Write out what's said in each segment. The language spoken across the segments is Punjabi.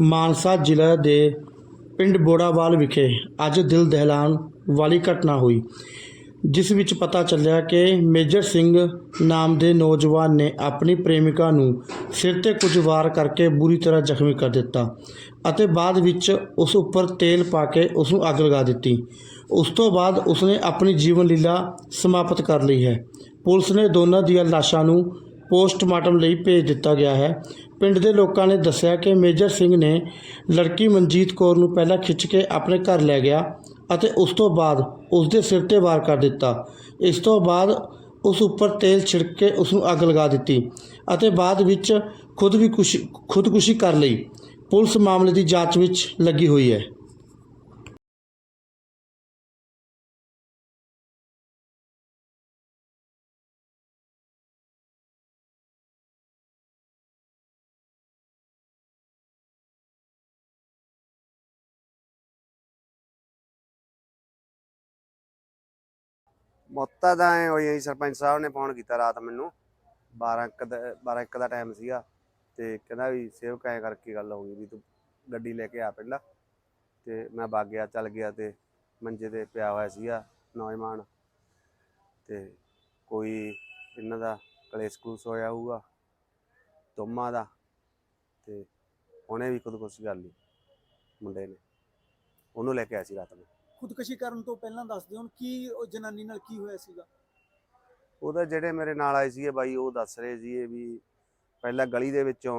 ਮਾਨਸਾ ਜ਼ਿਲ੍ਹਾ ਦੇ ਪਿੰਡ ਬੋੜਾਵਾਲ ਵਿਖੇ ਅੱਜ ਦਿਲ ਦਹਿਲਾਉਣ ਵਾਲੀ ਘਟਨਾ ਹੋਈ, ਜਿਸ ਵਿੱਚ ਪਤਾ ਚੱਲਿਆ ਕਿ ਮੇਜਰ ਸਿੰਘ ਨਾਮ ਦੇ ਨੌਜਵਾਨ ਨੇ ਆਪਣੀ ਪ੍ਰੇਮਿਕਾ ਨੂੰ ਸਿਰ ਤੇ ਕੁਝ ਵਾਰ ਕਰਕੇ ਬੁਰੀ ਤਰ੍ਹਾਂ ਜ਼ਖਮੀ ਕਰ ਦਿੱਤਾ ਅਤੇ ਬਾਅਦ ਵਿੱਚ ਉਸ ਉੱਪਰ ਤੇਲ ਪਾ ਕੇ ਉਸ ਨੂੰ ਅੱਗ ਲਗਾ ਦਿੱਤੀ। ਉਸ ਤੋਂ ਬਾਅਦ ਉਸਨੇ ਆਪਣੀ ਜੀਵਨ ਲੀਲਾ ਸਮਾਪਤ ਕਰ ਲਈ ਹੈ। ਪੁਲਿਸ ਨੇ ਦੋਨਾਂ ਦੀਆਂ ਲਾਸ਼ਾਂ ਨੂੰ ਪੋਸਟਮਾਰਟਮ ਲਈ ਭੇਜ ਦਿੱਤਾ ਗਿਆ ਹੈ ਪਿੰਡ ਦੇ ਲੋਕਾਂ ਨੇ ਦੱਸਿਆ ਕਿ ਮੇਜਰ ਸਿੰਘ ਨੇ ਲੜਕੀ ਮਨਜੀਤ ਕੌਰ ਨੂੰ ਪਹਿਲਾਂ ਖਿੱਚ ਕੇ ਆਪਣੇ ਘਰ ਲੈ ਗਿਆ ਅਤੇ ਉਸ ਤੋਂ ਬਾਅਦ ਉਸ ਦੇ ਸਿਰ ਤੇ ਵਾਰ ਕਰ ਦਿੱਤਾ। ਇਸ ਤੋਂ ਬਾਅਦ ਉਸ ਉੱਪਰ ਤੇਲ ਛਿੜਕ ਕੇ ਉਸ ਨੂੰ ਅੱਗ ਲਗਾ ਦਿੱਤੀ ਅਤੇ ਬਾਅਦ ਵਿੱਚ ਖੁਦ ਵੀ ਖੁਸ਼ੀ ਖੁਦਕੁਸ਼ੀ ਕਰ ਲਈ। ਪੁਲਿਸ ਮਾਮਲੇ ਦੀ ਜਾਂਚ ਵਿੱਚ ਲੱਗੀ ਹੋਈ ਹੈ। ਮੌਤਾ ਤਾਂ ਐ ਹੋਈ ਜੀ ਸਰਪੰਚ ਸਾਹਿਬ ਨੇ ਫੋਨ ਕੀਤਾ ਰਾਤ ਮੈਨੂੰ। 12 ਇੱਕ ਦਾ 12 ਇੱਕ ਦਾ ਟਾਈਮ ਸੀਗਾ ਤੇ ਕਹਿੰਦਾ ਵੀ ਸੇਵਕ ਐ ਕਰਕੇ ਗੱਲ ਹੋ ਗਈ ਵੀ ਤੂੰ ਗੱਡੀ ਲੈ ਕੇ ਆ ਪਹਿਲਾਂ। ਤੇ ਮੈਂ ਵਗ ਗਿਆ, ਚੱਲ ਗਿਆ ਤੇ ਮੰਜੇ ਤੇ ਪਿਆ ਹੋਇਆ ਸੀਗਾ ਨੌਜਵਾਨ। ਤੇ ਕੋਈ ਇਹਨਾਂ ਦਾ ਕਲੇਸ਼ ਕਲੂਸ ਹੋਇਆ ਹੋਊਗਾ ਤੁਮਾ ਦਾ। ਤੇ ਉਹਨੇ ਵੀ ਖੁਦਕੁਸ਼ੀ ਕਰ ਲਈ ਮੁੰਡੇ ਨੇ। ਉਹਨੂੰ ਲੈ ਕੇ ਆਇਆ ਸੀ ਰਾਤ ਨੂੰ। ਖੁਦਕਸ਼ੀ ਕਰਨ ਤੋਂ ਪਹਿਲਾਂ ਦੱਸ ਦਿਓ ਕੀ ਉਹ ਜਨਾਨੀ ਨਾਲ ਕੀ ਹੋਇਆ ਸੀਗਾ? ਉਹਦਾ ਜਿਹੜੇ ਮੇਰੇ ਨਾਲ ਆਏ ਸੀਗੇ ਬਾਈ, ਉਹ ਦੱਸ ਰਹੇ ਸੀਗੇ ਵੀ ਪਹਿਲਾਂ ਗਲੀ ਦੇ ਵਿੱਚੋਂ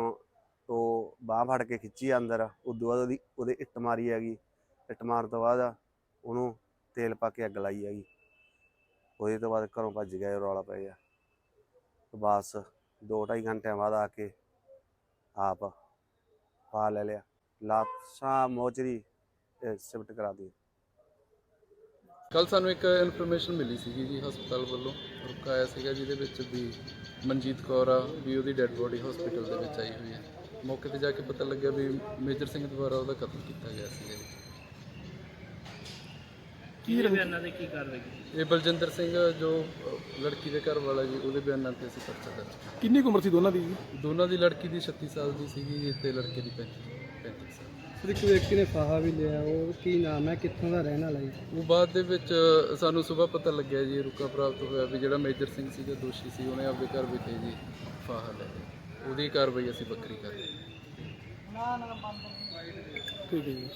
ਉਹ ਬਾਹ ਫੜ ਕੇ ਖਿੱਚੀ ਅੰਦਰ, ਉਦੋਂ ਬਾਅਦ ਉਹਦੀ, ਉਹਦੇ ਇੱਟ ਮਾਰੀ ਹੈਗੀ। ਇੱਟ ਮਾਰਨ ਤੋਂ ਬਾਅਦ ਉਹਨੂੰ ਤੇਲ ਪਾ ਕੇ ਅੱਗ ਲਾਈ ਹੈਗੀ। ਉਹਦੇ ਤੋਂ ਬਾਅਦ ਘਰੋਂ ਭੱਜ ਗਿਆ, ਰੌਲਾ ਪੈ ਗਿਆ। ਬਸ ਬਸ 2.5 ਘੰਟਿਆਂ ਬਾਅਦ ਆ ਕੇ ਆਪ ਪਾ ਲੈ ਲਿਆ। ਲਾਸ਼ਾਂ, ਮੋਚਰੀ ਸਿਫਟ ਕਰਾ ਦੀ ਕੱਲ ਸਾਨੂੰ ਇੱਕ ਇਨਫੋਰਮੇਸ਼ਨ ਮਿਲੀ ਸੀਗੀ ਜੀ ਹਸਪਤਾਲ ਵੱਲੋਂ। ਰੁਕਾ ਆਇਆ ਸੀਗਾ ਜਿਹਦੇ ਵਿੱਚ ਵੀ ਮਨਜੀਤ ਕੌਰ ਆ ਵੀ ਉਹਦੀ ਡੈੱਡ ਬੋਡੀ ਹਸਪੀਟਲ ਦੇ ਵਿੱਚ ਆਈ ਹੋਈ ਹੈ। ਮੌਕੇ ਤੇ ਜਾ ਕੇ ਪਤਾ ਲੱਗਿਆ ਵੀ ਮੇਜਰ ਸਿੰਘ ਦੁਆਰਾ ਉਹਦਾ ਕਤਲ ਕੀਤਾ ਗਿਆ ਸੀਗਾ ਜੀ ਕੀ ਬਿਆਨਾਂ ਦੇ ਕੀ ਕਾਰਵਾਈ ਇਹ ਬਲਜਿੰਦਰ ਸਿੰਘ ਜੋ ਲੜਕੀ ਦੇ ਘਰ ਵਾਲਾ ਜੀ ਉਹਦੇ ਬਿਆਨਾਂ ਤੇ ਅਸੀਂ ਪਰਚਾ ਦਰਜ। ਕਿੰਨੀ ਕੁ ਉਮਰ ਸੀ ਦੋਨਾਂ ਦੀ ਜੀ? ਦੋਨਾਂ ਦੀ ਲੜਕੀ ਦੀ 36 ਸਾਲ ਦੀ ਸੀਗੀ ਤੇ ਲੜਕੇ ਦੀ 35 35 ਸਾਲ ਸਰ ਇੱਕ ਵਿਅਕਤੀ ਨੇ ਫਾਹਾ ਵੀ ਲਿਆ ਉਹ ਕੀ ਨਾਮ ਹੈ ਕਿੱਥੋਂ ਦਾ ਰਹਿਣ ਵਾਲਾ ਹੈ ਉਹ ਬਾਅਦ ਦੇ ਵਿੱਚ ਸਾਨੂੰ ਸਵੇਰ ਪਤਾ ਲੱਗਿਆ ਜੀ ਰੁਕਾ ਪ੍ਰਾਪਤ ਹੋਇਆ ਵੀ ਜਿਹੜਾ ਮੇਜਰ ਸਿੰਘ ਸੀਗਾ ਦੋਸ਼ੀ ਸੀ ਉਹਨੇ ਆਪਦੇ ਘਰ ਵਿਖੇ ਜੀ ਫਾਹਾ ਲੈ ਲਿਆ। ਉਹਦੀ ਕਾਰਵਾਈ ਅਸੀਂ ਵੱਖਰੀ ਕਰ ਰਹੇ ਹਾਂ। ਠੀਕ ਹੈ ਜੀ।